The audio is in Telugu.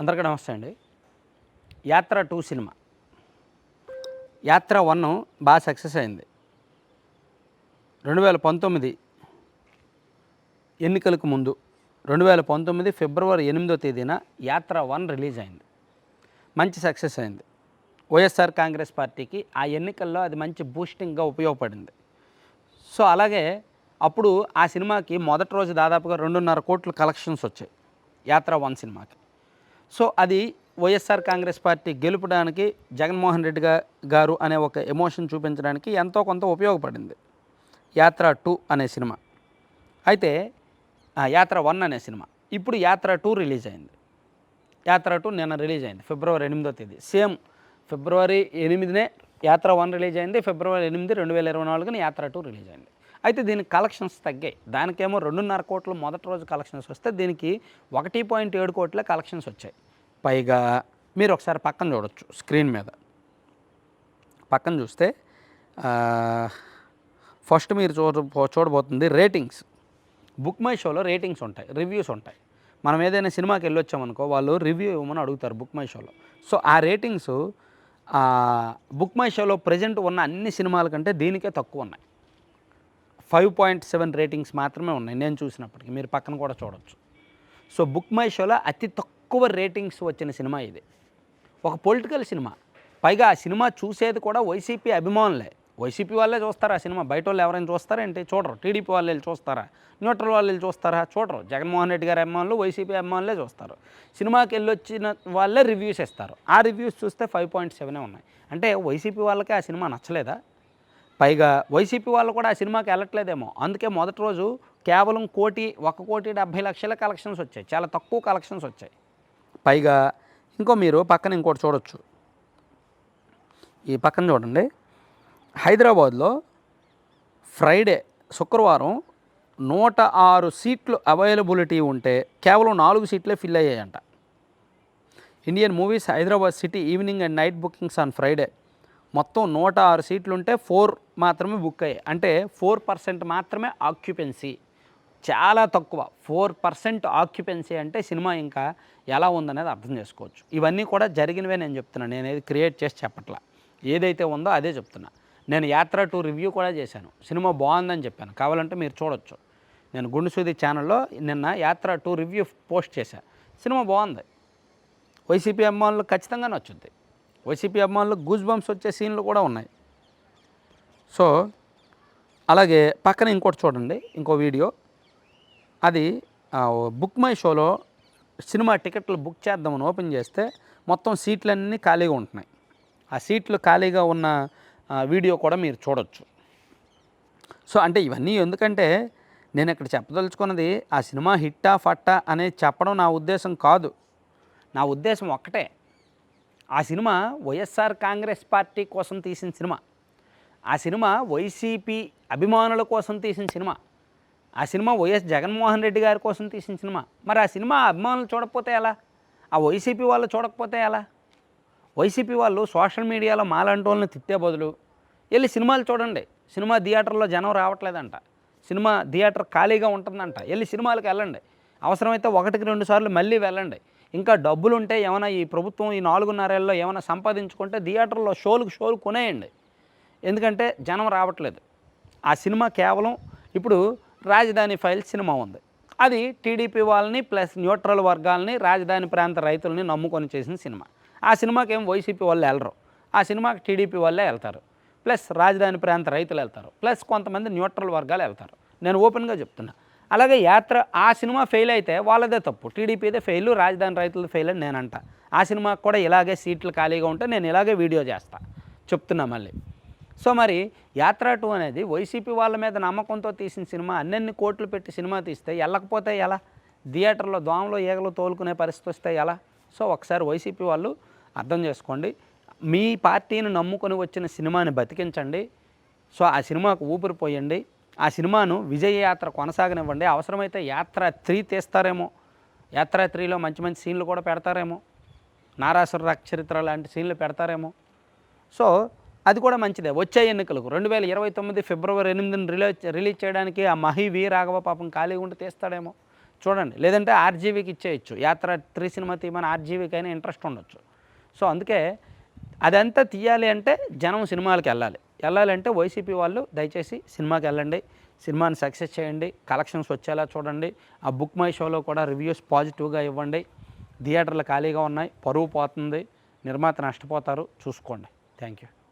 అందరికీ నమస్తే అండి. Yatra two cinema. Yatra one బాగా సక్సెస్ అయింది. రెండు వేల పంతొమ్మిది ఎన్నికలకు ముందు రెండు వేల పంతొమ్మిది ఫిబ్రవరి ఎనిమిదో తేదీన యాత్ర వన్ రిలీజ్ అయింది. మంచి సక్సెస్ అయింది. వైఎస్ఆర్ కాంగ్రెస్ పార్టీకి ఆ ఎన్నికల్లో అది మంచి బూస్టింగ్గా ఉపయోగపడింది. సో అలాగే అప్పుడు ఆ సినిమాకి మొదటి రోజు దాదాపుగా రెండున్నర కోట్ల కలెక్షన్స్ వచ్చాయి. యాత్ర వన్ సినిమాకి. సో అది వైఎస్ఆర్ కాంగ్రెస్ పార్టీ గెలుపడానికి జగన్మోహన్ రెడ్డి గారు అనే ఒక ఎమోషన్ చూపించడానికి ఎంతో కొంత ఉపయోగపడింది. యాత్ర టూ అనే సినిమా. అయితే ఆ, యాత్ర వన్ అనే సినిమా. ఇప్పుడు యాత్ర టూ రిలీజ్ అయింది. యాత్ర టూ నిన్న రిలీజ్ అయింది ఫిబ్రవరి ఎనిమిదో తేదీ. సేమ్ ఫిబ్రవరి ఎనిమిదినే యాత్ర వన్ రిలీజ్ అయింది ఫిబ్రవరి ఎనిమిది రెండు వేల ఇరవై నాలుగున యాత్ర టూ రిలీజ్ అయింది. అయితే దీనికి కలెక్షన్స్ తగ్గాయి. దానికేమో రెండున్నర కోట్లు మొదటి రోజు కలెక్షన్స్ వస్తే దీనికి ఒకటి పాయింట్ ఏడు కోట్ల కలెక్షన్స్ వచ్చాయి. పైగా మీరు ఒకసారి పక్కన చూడొచ్చు స్క్రీన్ మీద. పక్కన చూస్తే ఫస్ట్ మీరు చూడ చూడబోతుంది రేటింగ్స్ బుక్ మై షోలో రేటింగ్స్ ఉంటాయి రివ్యూస్ ఉంటాయి. మనం ఏదైనా సినిమాకి వెళ్ళొచ్చామనుకో వాళ్ళు రివ్యూ ఇవ్వమని అడుగుతారు బుక్ మై షోలో. సో ఆ రేటింగ్స్ బుక్ మై షోలో ప్రజెంట్ ఉన్న అన్ని సినిమాల కంటే దీనికే తక్కువ ఉన్నాయి. ఫైవ్ పాయింట్ సెవెన్ రేటింగ్స్ మాత్రమే ఉన్నాయి నేను చూసినప్పటికీ. మీరు పక్కన కూడా చూడొచ్చు. సో బుక్ మై షోలో అతి తక్కువ రేటింగ్స్ వచ్చిన సినిమా ఇది. ఒక పొలిటికల్ సినిమా. పైగా ఆ సినిమా చూసేది కూడా వైసీపీ అభిమానులే. వైసీపీ వాళ్ళే చూస్తారా ఆ సినిమా? బయట వాళ్ళు ఎవరైనా చూస్తారా ఏంటి? చూడరు. టీడీపీ వాళ్ళు వెళ్ళి చూస్తారా? న్యూట్రల్ వాళ్ళు వెళ్ళి చూస్తారా? చూడరు. జగన్మోహన్ రెడ్డి గారి అభిమానులు వైసీపీ అభిమానులే చూస్తారు. సినిమాకి వెళ్ళి వచ్చిన వాళ్ళే రివ్యూస్ ఇస్తారు. ఆ రివ్యూస్ చూస్తే ఫైవ్ పాయింట్ సెవెనే ఉన్నాయి. అంటే వైసీపీ వాళ్ళకే ఆ సినిమా నచ్చలేదా? పైగా వైసీపీ వాళ్ళు కూడా ఆ సినిమాకి వెళ్ళట్లేదేమో. అందుకే మొదటి రోజు కేవలం కోటి ఒక కోటి డెబ్భై లక్షల కలెక్షన్స్ వచ్చాయి. చాలా తక్కువ కలెక్షన్స్ వచ్చాయి. పైగా ఇంకో మీరు పక్కన ఇంకోటి చూడొచ్చు. ఈ పక్కన చూడండి. హైదరాబాద్లో ఫ్రైడే శుక్రవారం నూట ఆరు సీట్లు అవైలబిలిటీ ఉంటే కేవలం నాలుగు సీట్లే fill అయ్యాయంట. Indian movies Hyderabad city evening and night bookings on Friday. మొత్తం నూట ఆరు సీట్లు ఉంటే ఫోర్ మాత్రమే బుక్ అయ్యాయి. అంటే ఫోర్ పర్సెంట్ మాత్రమే ఆక్యుపెన్సీ చాలా తక్కువ. ఫోర్ పర్సెంట్ ఆక్యుపెన్సీ అంటే సినిమా ఇంకా ఎలా ఉందనేది అర్థం చేసుకోవచ్చు. ఇవన్నీ కూడా జరిగినవే నేను చెప్తున్నాను నేను ఏది క్రియేట్ చేసి చెప్పట్లా. ఏదైతే ఉందో అదే చెప్తున్నా. నేను యాత్ర టూ రివ్యూ కూడా చేశాను. సినిమా బాగుందని చెప్పాను. కావాలంటే మీరు చూడొచ్చు. నేను గుండుసూది ఛానల్లో నిన్న యాత్ర టూ రివ్యూ పోస్ట్ చేశాను సినిమా బాగుంది. వైసీపీ అభిమానులు ఖచ్చితంగా నచ్చుద్ది వైసీపీ అభిమానులు గూజ్ బంప్స్ వచ్చే సీన్లు కూడా ఉన్నాయి. సో అలాగే పక్కన ఇంకోటి చూడండి ఇంకో వీడియో. అది బుక్ మై షోలో సినిమా టికెట్లు బుక్ చేద్దామని ఓపెన్ చేస్తే మొత్తం సీట్లన్నీ ఖాళీగా ఉంటున్నాయి. ఆ సీట్లు ఖాళీగా ఉన్న వీడియో కూడా మీరు చూడొచ్చు. సో అంటే ఇవన్నీ ఎందుకంటే నేను ఇక్కడ చెప్పదలుచుకున్నది ఆ సినిమా హిట్టా ఫట్టా అనేది చెప్పడం నా ఉద్దేశం కాదు. నా ఉద్దేశం ఒక్కటే. ఆ సినిమా వైఎస్ఆర్ కాంగ్రెస్ పార్టీ కోసం తీసిన సినిమా. ఆ సినిమా వైసీపీ అభిమానుల కోసం తీసిన సినిమా. ఆ సినిమా వైఎస్ జగన్మోహన్ రెడ్డి గారి కోసం తీసిన సినిమా. మరి ఆ సినిమా అభిమానులు చూడకపోతే ఎలా? ఆ వైసీపీ వాళ్ళు చూడకపోతే ఎలా? వైసీపీ వాళ్ళు సోషల్ మీడియాలో మాలాంటి వాళ్ళని తిట్టే బదులు వెళ్ళి సినిమాలు చూడండి. సినిమా థియేటర్లో జనం రావట్లేదంట. సినిమా థియేటర్ ఖాళీగా ఉంటుందంట. వెళ్ళి సినిమాలకు వెళ్ళండి. అవసరమైతే ఒకటికి రెండు సార్లు మళ్ళీ వెళ్ళండి. ఇంకా డబ్బులు ఉంటే ఏమైనా ఈ ప్రభుత్వం ఈ నాలుగున్నరేళ్ళలో ఏమైనా సంపాదించుకుంటే థియేటర్లో షోలకు షోలు కొనేయండి. ఎందుకంటే జనం రావట్లేదు. ఆ సినిమా కేవలం ఇప్పుడు రాజధాని ఫైల్ సినిమా ఉంది. అది టీడీపీ వాళ్ళని ప్లస్ న్యూట్రల్ వర్గాలని రాజధాని ప్రాంత రైతులని నమ్ముకొని చేసిన సినిమా. ఆ సినిమాకి ఏం వైసీపీ వాళ్ళు వెళ్ళరు. ఆ సినిమాకి టీడీపీ వాళ్ళే వెళ్తారు. ప్లస్ రాజధాని ప్రాంత రైతులు వెళ్తారు. ప్లస్ కొంతమంది న్యూట్రల్ వర్గాలు వెళ్తారు. నేను ఓపెన్గా చెప్తున్నా. అలాగే యాత్ర ఆ సినిమా ఫెయిల్ అయితే వాళ్ళదే తప్పు. టీడీపీదే ఫెయిల్ రాజధాని రైతులది ఫెయిల్ అని నేనంట. ఆ సినిమాకి కూడా ఇలాగే సీట్లు ఖాళీగా ఉంటే నేను ఇలాగే వీడియో చేస్తా. చెప్తున్నా మళ్ళీ. సో మరి యాత్ర టూ అనేది వైసీపీ వాళ్ళ మీద నమ్మకంతో తీసిన సినిమా అన్నెన్ని కోట్లు పెట్టి సినిమా తీస్తే వెళ్ళకపోతే ఎలా? థియేటర్లో దోమలు ఈగలు తోలుకునే పరిస్థితి వస్తే ఎలా? సో ఒకసారి వైసీపీ వాళ్ళు అర్థం చేసుకోండి. మీ పార్టీని నమ్ముకొని వచ్చిన సినిమాని బతికించండి. సో ఆ సినిమాకు ఊపిరిపోయండి ఆ సినిమాను విజయ యాత్ర కొనసాగనివ్వండి. అవసరమైతే యాత్ర త్రీ తీస్తారేమో. యాత్ర త్రీలో మంచి మంచి సీన్లు కూడా పెడతారేమో. నారాసుర చరిత్ర లాంటి సీన్లు పెడతారేమో. సో అది కూడా మంచిదే. వచ్చే ఎన్నికలకు రెండు వేల ఇరవై తొమ్మిది ఫిబ్రవరి ఎనిమిదిని రిలీజ్ రిలీజ్ చేయడానికి ఆ మహి వి రాఘవ పాపం ఖాళీగా ఉండి తీస్తాడేమో. చూడండి. లేదంటే ఆర్జీవీకి ఇచ్చేయచ్చు. యాత్ర త్రీ సినిమా తీయమని ఆర్జీవీకి అయినా ఇంట్రెస్ట్ ఉండొచ్చు. సో అందుకే అదంతా తీయాలి అంటే జనం సినిమాలకు వెళ్ళాలి. వెళ్ళాలంటే వైసీపీ వాళ్ళు దయచేసి సినిమాకి వెళ్ళండి. సినిమాని సక్సెస్ చేయండి. కలెక్షన్స్ వచ్చేలా చూడండి. ఆ బుక్ మై షోలో కూడా రివ్యూస్ పాజిటివ్గా ఇవ్వండి. థియేటర్లు ఖాళీగా ఉన్నాయి. పరువు పోతుంది. నిర్మాత నష్టపోతారు. చూసుకోండి. Thank you.